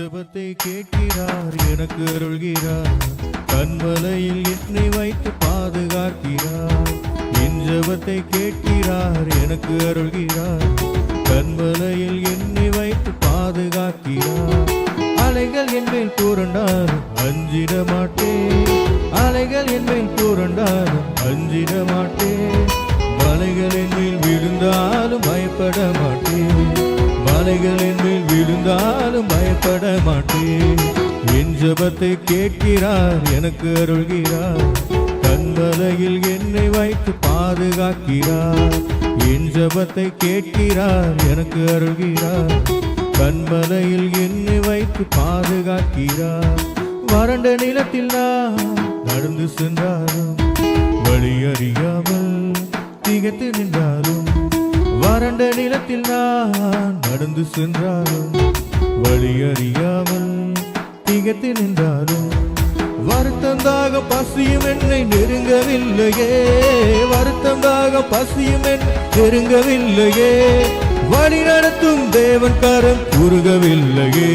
ஜபத்தை கேட்கிறார் எனக்கு அருள்கிறார். கண்மலையில் என்னை வைத்து பாதுகாக்கிறார். என் ஜெபத்தை கேட்கிறார் எனக்கு அருள்கிறார். கண்மலையில் என்னை வைத்து பாதுகாக்கிறார். அலைகள் என் மேல் புரண்டாலும் அஞ்சிட மாட்டேன் அலைகள் என் மேல் அஞ்சிட மாட்டேன் மலைகள் என் மேல் விழுந்தாலும் பயப்பட மாட்டேன் மலைகள் என் விழுந்தாலும் பயப்பட மாட்டேன். என் ஜெபத்தை கேட்கிறார் எனக்கு அருள்கிறார். கண்மலையில் என்னை வைத்து பாதுகாக்கிறார். என் ஜெபத்தை கேட்கிறார் எனக்கு அருள்கிறார். கண்மலையில் என்னை வைத்து பாதுகாக்கிறார். வறண்ட நிலத்தில் நான் நடந்து சென்றாலும் வழி அறியாமல் திகத்து நின்றாலும் வறண்ட நிலத்தில் நான் நடந்து சென்றாலும் வழி அறியாமல் திகைத்து நின்றாலும் வருத்தந்தாக பசியும் என்னை நெருங்கவில்லையே வருத்தந்தாக பசியும் என் நெருங்கவில்லையே வழி நடத்தும் தேவன் கரம் குறுகவில்லையே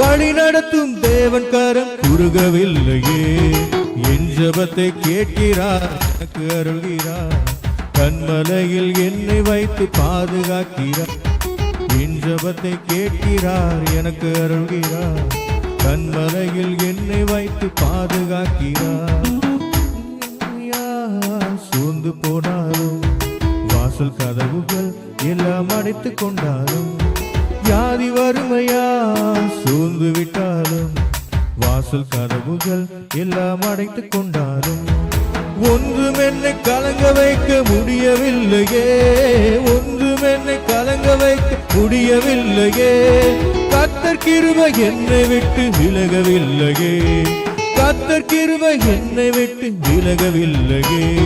வழி நடத்தும் தேவன் கரம் குறுகவில்லையே என் ஜபத்தை கேட்கிறார் எனக்கு அருள்கிறார். கண்மலையில் என்னை வைத்து பாதுகாக்கிறார் என் ஜபத்தை கேட்கிறார் எனக்கு அருள்கிறார். கண்மலையில் என்னை வைத்து பாதுகாக்கிறார். சூழ்ந்து போனாலும் வாசல் கதவுகள் எல்லாம் அடைத்துக் கொண்டாலும் யாதி வறுமையா சூழ்ந்து விட்டாலும் வாசல் கதவுகள் எல்லாம் அடைத்துக் கொண்டாலும் ஒன்றும் என்னை கலங்க வைக்க முடியவில்லையே. ஒன்றும் என்னை கலங்க வைக்க முடியவில்லையே. கத்தர் கிருபை என்னை விட்டு விலகவில்லையே. கத்தர் கிருபை என்னை விட்டு விலகவில்லையே.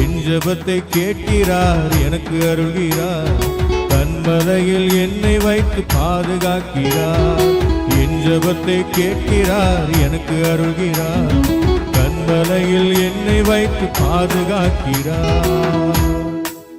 என் ஜபத்தை கேட்கிறார் எனக்கு அருள்கிறார். கண்மலையில் என்னை வைத்து பாதுகாக்கிறார். என் ஜபத்தை கேட்கிறார் எனக்கு அருள்கிறார். தன்மலை வைத்து பாதுகாக்கிறார்.